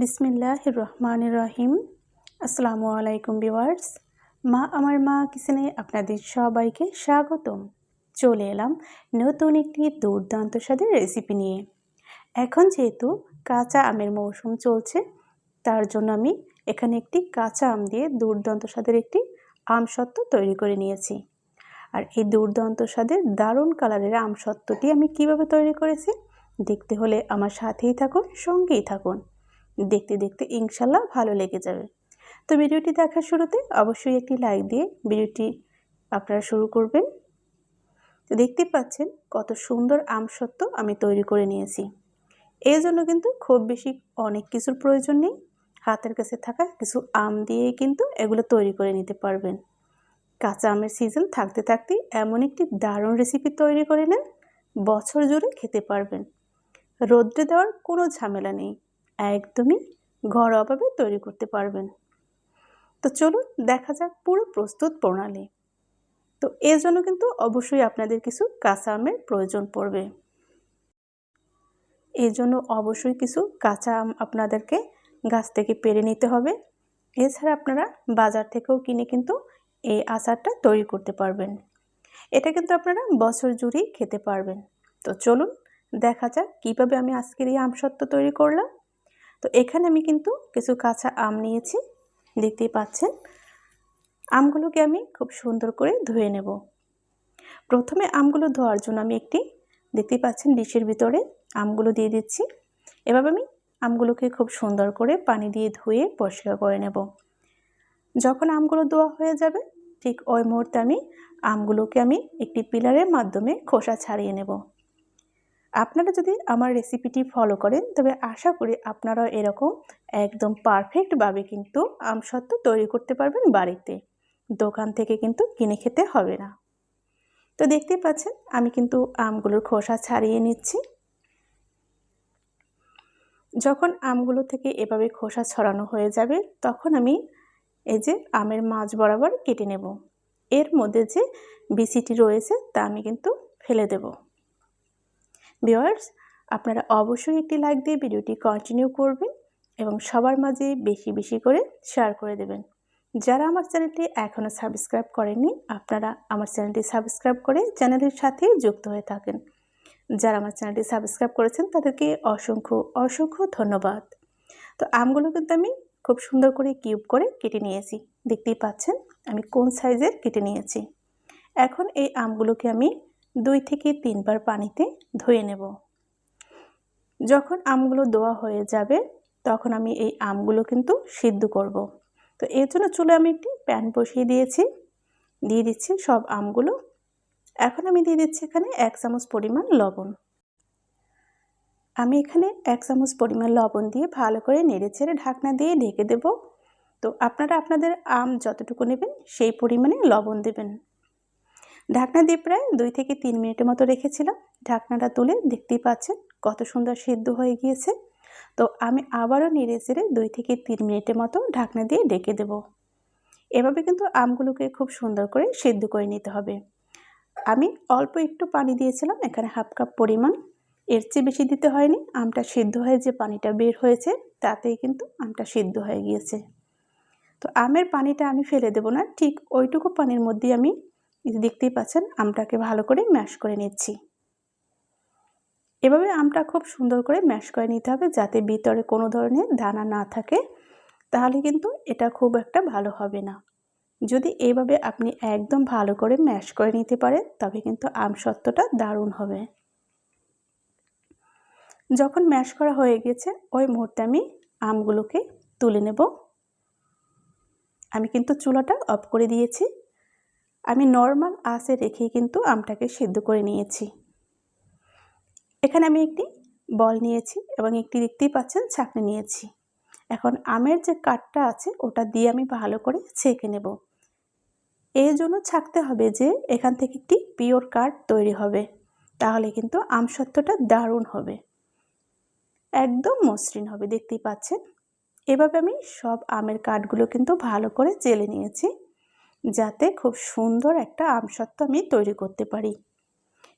বিসমিল্লাহ রহমান রহিম আসসালামু আলাইকুম বিওয়ার্স মা আমার মা কিচেনে আপনাদের সবাইকে স্বাগতম। চলে এলাম নতুন একটি দুর্দান্ত স্বাদের রেসিপি নিয়ে। এখন যেহেতু কাঁচা আমের মৌসুম চলছে, তার জন্য আমি এখানে একটি কাঁচা আম দিয়ে দুর্দান্ত স্বাদের একটি আম সত্ত্ব তৈরি করে নিয়েছি। আর এই দুর্দান্ত স্বাদের দারুণ কালারের আম সত্ত্বটি আমি কীভাবে তৈরি করেছি, দেখতে হলে আমার সাথেই থাকুন, সঙ্গেই থাকুন। দেখতে দেখতে ইনশাল্লাহ ভালো লেগে যাবে। তো ভিডিওটি দেখার শুরুতে অবশ্যই একটি লাইক দিয়ে ভিডিওটি আপনারা শুরু করবেন। তো দেখতে পাচ্ছেন কত সুন্দর আম সত্ত্ব আমি তৈরি করে নিয়েছি। এই জন্য কিন্তু খুব বেশি অনেক কিছুর প্রয়োজন নেই। হাতের কাছে থাকা কিছু আম দিয়েই কিন্তু এগুলো তৈরি করে নিতে পারবেন। কাঁচা আমের সিজন থাকতে থাকতেই এমন একটি দারুণ রেসিপি তৈরি করে নেন, বছর জুড়ে খেতে পারবেন। রোদ্রে দেওয়ার কোনো ঝামেলা নেই। একদমই ঘরোয়াভাবে তৈরি করতে পারবেন। তো চলুন দেখা যাক পুরো প্রস্তুত প্রণালী। তো এর জন্য কিন্তু অবশ্যই আপনাদের কিছু কাঁচা আমের প্রয়োজন পড়বে। এর জন্য অবশ্যই কিছু কাঁচা আম আপনাদেরকে গাছ থেকে পেরে নিতে হবে। এছাড়া আপনারা বাজার থেকেও কিনে কিন্তু এই আচারটা তৈরি করতে পারবেন। এটা কিন্তু আপনারা বছর জুড়েই খেতে পারবেন। তো চলুন দেখা যাক কীভাবে আমি আজকের এই আমসত্ত্ব তৈরি করলাম। তো এখানে আমি কিন্তু কিছু কাঁচা আম নিয়েছি, দেখতেই পাচ্ছেন। আমগুলোকে আমি খুব সুন্দর করে ধুয়ে নেব। প্রথমে আমগুলো ধোয়ার জন্য আমি একটি, দেখতেই পাচ্ছেন, ডিশের ভিতরে আমগুলো দিয়ে দিচ্ছি। এভাবে আমি আমগুলোকে খুব সুন্দর করে পানি দিয়ে ধুয়ে পরিষ্কার করে নেব। যখন আমগুলো ধোয়া হয়ে যাবে, ঠিক ওই মুহূর্তে আমি আমগুলোকে আমি একটি পিলারের মাধ্যমে খোসা ছাড়িয়ে নেব। আপনারা যদি আমার রেসিপিটি ফলো করেন, তবে আশা করি আপনারাও এরকম একদম পারফেক্টভাবে কিন্তু আমসত্ত্ব তৈরি করতে পারবেন বাড়িতে। দোকান থেকে কিন্তু কিনে খেতে হবে না। তো দেখতেই পাচ্ছেন, আমি কিন্তু আমগুলোর খোসা ছাড়িয়ে নিচ্ছি। যখন আমগুলো থেকে এভাবে খোসা ছড়ানো হয়ে যাবে, তখন আমি এই যে আমের মাছ বরাবর কেটে নেব। এর মধ্যে যে বিসিটি রয়েছে, তা আমি কিন্তু ফেলে দেবো। ভিওয়ার্স আপনারা অবশ্যই একটি লাইক দিয়ে ভিডিওটি কন্টিনিউ করবেন এবং সবার মাঝে বেশি বেশি করে শেয়ার করে দেবেন। যারা আমার চ্যানেলটি এখনও সাবস্ক্রাইব করেননি, আপনারা আমার চ্যানেলটি সাবস্ক্রাইব করে চ্যানেলের সাথে যুক্ত হয়ে থাকেন। যারা আমার চ্যানেলটি সাবস্ক্রাইব করেছেন, তাদেরকে অসংখ্য অসংখ্য ধন্যবাদ। তো আমগুলো কিন্তু আমি খুব সুন্দর করে কিউব করে কেটে নিয়েছি। দেখতেই পাচ্ছেন আমি কোন সাইজের কেটে নিয়েছি। এখন এই আমগুলোকে আমি দুই থেকে তিনবার পানিতে ধুয়ে নেব। যখন আমগুলো দোয়া হয়ে যাবে, তখন আমি এই আমগুলো কিন্তু সিদ্ধ করব। তো এর জন্য চুলে আমি একটি প্যান বসিয়ে দিয়েছি। দিয়ে দিচ্ছি সব আমগুলো। এখন আমি দিয়ে দিচ্ছি এখানে এক চামচ পরিমাণ লবণ। আমি এখানে এক চামচ পরিমাণ লবণ দিয়ে ভালো করে নেড়ে ছেড়ে ঢাকনা দিয়ে ঢেকে দেব। তো আপনারা আপনাদের আম যতটুকু নেবেন, সেই পরিমাণে লবণ দেবেন। ঢাকনা দিয়ে প্রায় দুই থেকে তিন মিনিটের মতো রেখেছিলাম। ঢাকনাটা তুলে দেখতেই পাচ্ছেন কত সুন্দর সিদ্ধ হয়ে গিয়েছে। তো আমি আবারও নেড়ে চেড়ে দুই থেকে তিন মিনিটের মতো ঢাকনা দিয়ে ডেকে দেব। এভাবে কিন্তু আমগুলোকে খুব সুন্দর করে সিদ্ধ করে নিতে হবে। আমি অল্প একটু পানি দিয়েছিলাম, এখানে হাফ কাপ পরিমাণ। এর চেয়ে বেশি দিতে হয়নি, আমটা সিদ্ধ হয়ে যে পানিটা বের হয়েছে, তাতেই কিন্তু আমটা সিদ্ধ হয়ে গিয়েছে। তো আমের পানিটা আমি ফেলে দেব না, ঠিক ওইটুকু পানির মধ্যেই আমি দেখতেই পাচ্ছেন, আমটাকে ভালো করে ম্যাশ করে নিচ্ছি। এভাবে আমটা খুব সুন্দর করে ম্যাশ করে নিতে হবে যাতে ভিতরে কোনো ধরনের দানা না থাকে, তাহলে কিন্তু এটা খুব একটা ভালো হবে না। যদি এইভাবে আপনি একদম ভালো করে ম্যাশ করে নিতে পারেন, তবে কিন্তু আম সত্ত্বটা দারুণ হবে। যখন ম্যাশ করা হয়ে গেছে, ওই মুহূর্তে আমি আমগুলোকে তুলে নেব। আমি কিন্তু চুলাটা অফ করে দিয়েছি। আমি নর্মাল আঁচে রেখেই কিন্তু আমটাকে সিদ্ধ করে নিয়েছি। এখানে আমি একটি বল নিয়েছি এবং একটি দেখতেই পাচ্ছেন ছাঁকনি নিয়েছি। এখন আমের যে কাঠটা আছে, ওটা দিয়ে আমি ভালো করে ছেঁকে নেব। এই জন্য ছাকতে হবে যে, এখান থেকে একটি পিওর কাঠ তৈরি হবে, তাহলে কিন্তু আম সত্যটা দারুণ হবে। একদম মসৃণ হবে, দেখতেই পাচ্ছেন। এভাবে আমি সব আমের কাঠগুলো কিন্তু ভালো করে জেলে নিয়েছি। যাতে খুব সুন্দর একটা আমসত্ত্ব আমি তৈরি করতে পারি।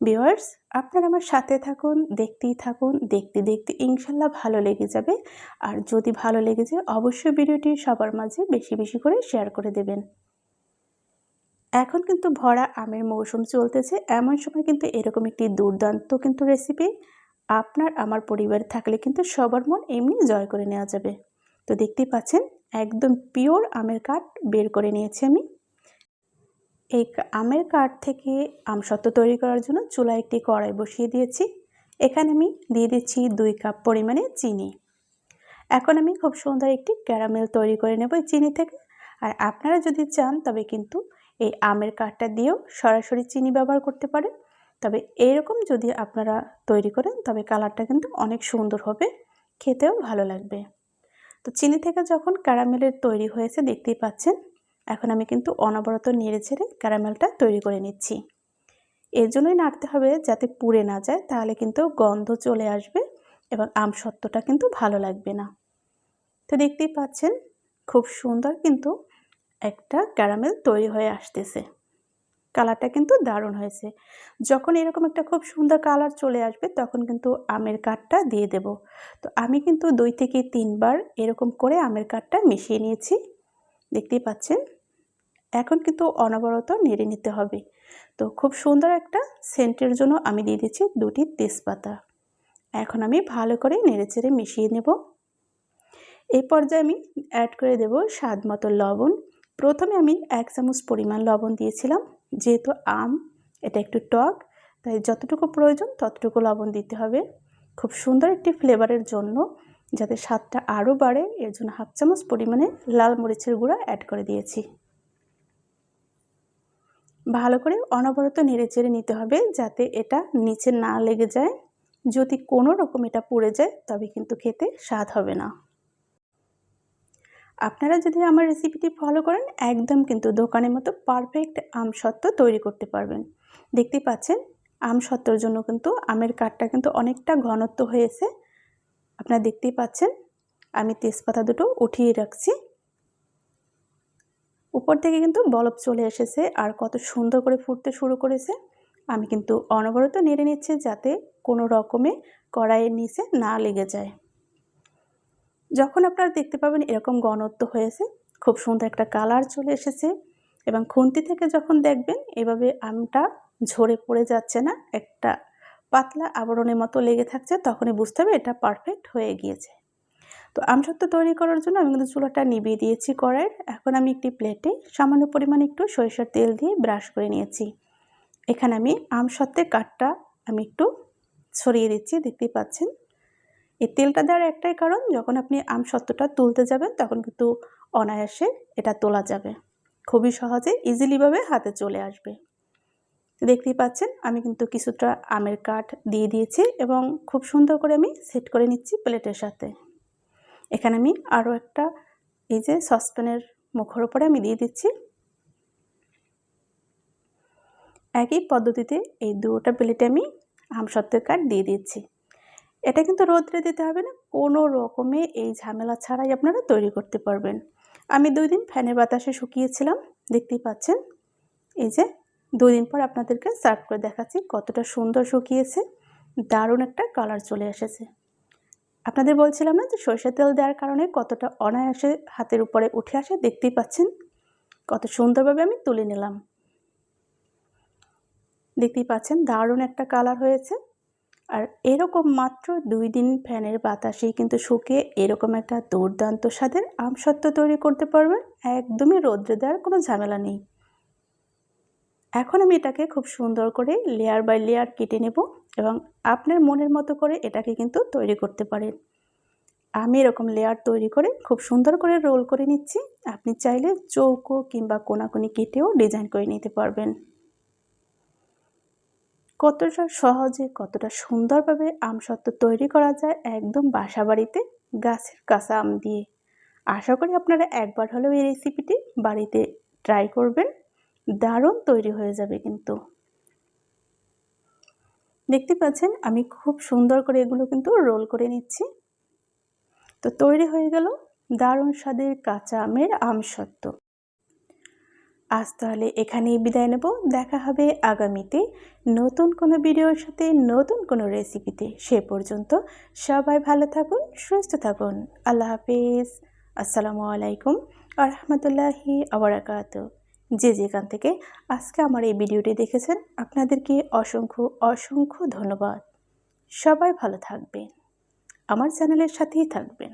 ভিউয়ার্স, আপনারা আমার সাথে থাকুন, দেখতেই থাকুন, দেখতে দেখতে ইনশাল্লাহ ভালো লেগে যাবে। আর যদি ভালো লেগে যায়, অবশ্যই ভিডিওটি সবার মাঝে বেশি বেশি করে শেয়ার করে দেবেন। এখন কিন্তু ভরা আমের মৌসুম চলতেছে। এমন সময় কিন্তু এরকম একটি দুর্দান্ত কিন্তু রেসিপি আপনার আমার পরিবারে থাকলে কিন্তু সবার মন এমনি জয় করে নেওয়া যাবে। তো দেখতেই পাচ্ছেন, একদম পিওর আমের কাঠ বের করে নিয়েছি আমি। এই আমের কাঠ থেকে আমসত্ত্ব তৈরি করার জন্য চুলায় একটি কড়াই বসিয়ে দিয়েছি। এখানে আমি দিয়ে দিচ্ছি দুই কাপ পরিমাণে চিনি। এখন আমি খুব সুন্দর একটি ক্যারামেল তৈরি করে নেব চিনি থেকে। আর আপনারা যদি চান, তবে কিন্তু এই আমের কাঠটা দিয়েও সরাসরি চিনি ব্যবহার করতে পারেন। তবে এরকম যদি আপনারা তৈরি করেন, তবে কালারটা কিন্তু অনেক সুন্দর হবে। খেতেও ভালো লাগবে। তো চিনি থেকে যখন ক্যারামেলের তৈরি হয়েছে, দেখতেই পাচ্ছেন এখন আমি কিন্তু অনবরত নেড়ে ছেড়ে ক্যারামেলটা তৈরি করে নিচ্ছি। এর জন্যই নাড়তে হবে যাতে পুড়ে না যায়, তাহলে কিন্তু গন্ধ চলে আসবে এবং আমসত্ত্বটা কিন্তু ভালো লাগবে না। তো দেখতেই পাচ্ছেন, খুব সুন্দর কিন্তু একটা ক্যারামেল তৈরি হয়ে আসতেছে। কালারটা কিন্তু দারুণ হয়েছে। যখন এরকম একটা খুব সুন্দর কালার চলে আসবে, তখন কিন্তু আমের কাঠটা দিয়ে দেব। তো আমি কিন্তু দুই থেকে তিনবার এরকম করে আমের কাঠটা মিশিয়ে নিয়েছি। দেখতেই পাচ্ছেন এখন কিন্তু অনবরত নেড়ে নিতে হবে। তো খুব সুন্দর একটা সেন্টের জন্য আমি দিয়ে দিচ্ছি দুটি তেজপাতা। এখন আমি ভালো করে নেড়ে চেড়ে মিশিয়ে নেব। এই পর্যায়ে আমি অ্যাড করে দেব স্বাদ মতো লবণ। প্রথমে আমি এক চামচ পরিমাণ লবণ দিয়েছিলাম। যেহেতু আম, এটা একটু টক, তাই যতটুকু প্রয়োজন ততটুকু লবণ দিতে হবে। খুব সুন্দর একটি ফ্লেভারের জন্য যাতে স্বাদটা আরও বাড়ে, এর জন্য হাফ চামচ পরিমাণে লাল মরিচের গুঁড়া অ্যাড করে দিয়েছি। ভালো করে অনবরত নেড়ে চেড়ে নিতে হবে যাতে এটা নিচে না লেগে যায়। যদি কোনো রকম এটা পুড়ে যায়, তবে কিন্তু খেতে স্বাদ হবে না। আপনারা যদি আমার রেসিপিটি ফলো করেন, একদম কিন্তু দোকানের মতো পারফেক্ট আম সত্ত্ব তৈরি করতে পারবেন। দেখতেই পাচ্ছেন আম সত্ত্বর জন্য কিন্তু আমের কাঠটা কিন্তু অনেকটা ঘনত্ব হয়েছে। আপনারা দেখতেই পাচ্ছেন, আমি তেজপাতা দুটো উঠিয়ে রাখছি। উপর থেকে কিন্তু বলব চলে এসেছে আর কত সুন্দর করে ফুটতে শুরু করেছে। আমি কিন্তু অনবরত নেড়ে নিচ্ছি যাতে কোনো রকমে কড়াইয়ের নিচে না লেগে যায়। যখন আপনারা দেখতে পাবেন এরকম ঘনত্ব হয়েছে, খুব সুন্দর একটা কালার চলে এসেছে এবং খুন্তি থেকে যখন দেখবেন এভাবে আমটা ঝরে পড়ে যাচ্ছে না, একটা পাতলা আবরণের মতো লেগে থাকছে, তখনই বুঝতে হবে এটা পারফেক্ট হয়ে গিয়েছে। তো আমসত্ত্ব তৈরি করার জন্য আমি কিন্তু চুলাটা নিভিয়ে দিয়েছি কড়াইয়ের। এখন আমি একটি প্লেটে সামান্য পরিমাণে একটু সরিষার তেল দিয়ে ব্রাশ করে নিয়েছি। এখানে আমি আমসত্ত্বের কাঠটা আমি একটু ছড়িয়ে দিচ্ছি, দেখতেই পাচ্ছেন? এই তেলটা দেওয়ার একটাই কারণ, যখন আপনি আমসত্ত্বটা তুলতে যাবেন, তখন কিন্তু অনায়াসে এটা তোলা যাবে। খুবই সহজে, ইজিলিভাবে হাতে চলে আসবে। দেখতেই পাচ্ছেন, আমি কিন্তু কিছুটা আমের কাঠ দিয়ে দিয়েছি এবং খুব সুন্দর করে আমি সেট করে নিচ্ছি প্লেটের সাথে। এখানে আমি আরও একটা, এই যে সসপ্যানের মুখের উপরে আমি দিয়ে দিচ্ছি। একই পদ্ধতিতে এই দুটা প্লেটে আমি আমসত্ত্বের কাঠ দিয়ে দিচ্ছি। এটা কিন্তু রোদ্রে দিতে হবে না, কোনো রকমে এই ঝামেলা ছাড়াই আপনারা তৈরি করতে পারবেন। আমি দুই দিন ফ্যানের বাতাসে শুকিয়েছিলাম, দেখতেই পাচ্ছেন? এই যে দুই দিন পর আপনাদেরকে সার্ভ করে দেখাচ্ছি কতটা সুন্দর শুকিয়েছে, দারুণ একটা কালার চলে এসেছে। আপনাদের বলছিলাম না যে সরষের তেল দেওয়ার কারণে কতটা অনায়াসে হাতের উপরে উঠে আসে? দেখতেই পাচ্ছেন? কত সুন্দরভাবে আমি তুলে নিলাম। দেখতেই পাচ্ছেন, দারুণ একটা কালার হয়েছে। আর এরকম মাত্র দুই দিন ফ্যানের বাতাসেই কিন্তু শুকিয়ে এরকম একটা দুর্দান্ত স্বাদের আমসত্ত্ব তৈরি করতে পারবেন। একদমই রোদ্রে দেওয়ার কোনো ঝামেলা নেই। এখন আমি এটাকে খুব সুন্দর করে লেয়ার বাই লেয়ার কেটে নেব এবং আপনার মনের মতো করে এটাকে কিন্তু তৈরি করতে পারেন। আমি এরকম লেয়ার তৈরি করে খুব সুন্দর করে রোল করে নিচ্ছি। আপনি চাইলে চৌকো কিংবা কোনাকুনি কেটেও ডিজাইন করে নিতে পারবেন। কতটা সহজে, কতটা সুন্দরভাবে আমসত্ত্ব তৈরি করা যায় একদম বাসা বাড়িতে গাছের কাঁচা আম দিয়ে। আশা করি আপনারা একবার হলেও এই রেসিপিটি বাড়িতে ট্রাই করবেন। দারুণ তৈরি হয়ে যাবে কিন্তু। দেখতে পাচ্ছেন, আমি খুব সুন্দর করে এগুলো কিন্তু রোল করে নিচ্ছি। তো তৈরি হয়ে গেল দারুণ স্বাদের কাঁচা আমের আমসত্ত্ব আজ তাহলে এখানেই বিদায় নেব। দেখা হবে আগামীতে নতুন কোনো ভিডিওর সাথে, নতুন কোনো রেসিপিতে সে পর্যন্ত সবাই ভালো থাকুন, সুস্থ থাকুন। আল্লাহ হাফিজ। আসসালামু আলাইকুম আ রহমতুল্লাহি আবরাকাত যে যেখান থেকে আজকে আমার এই ভিডিওটি দেখেছেন, আপনাদেরকে অসংখ্য অসংখ্য ধন্যবাদ। সবাই ভালো থাকবেন। আমার চ্যানেলের সাথেই থাকবেন।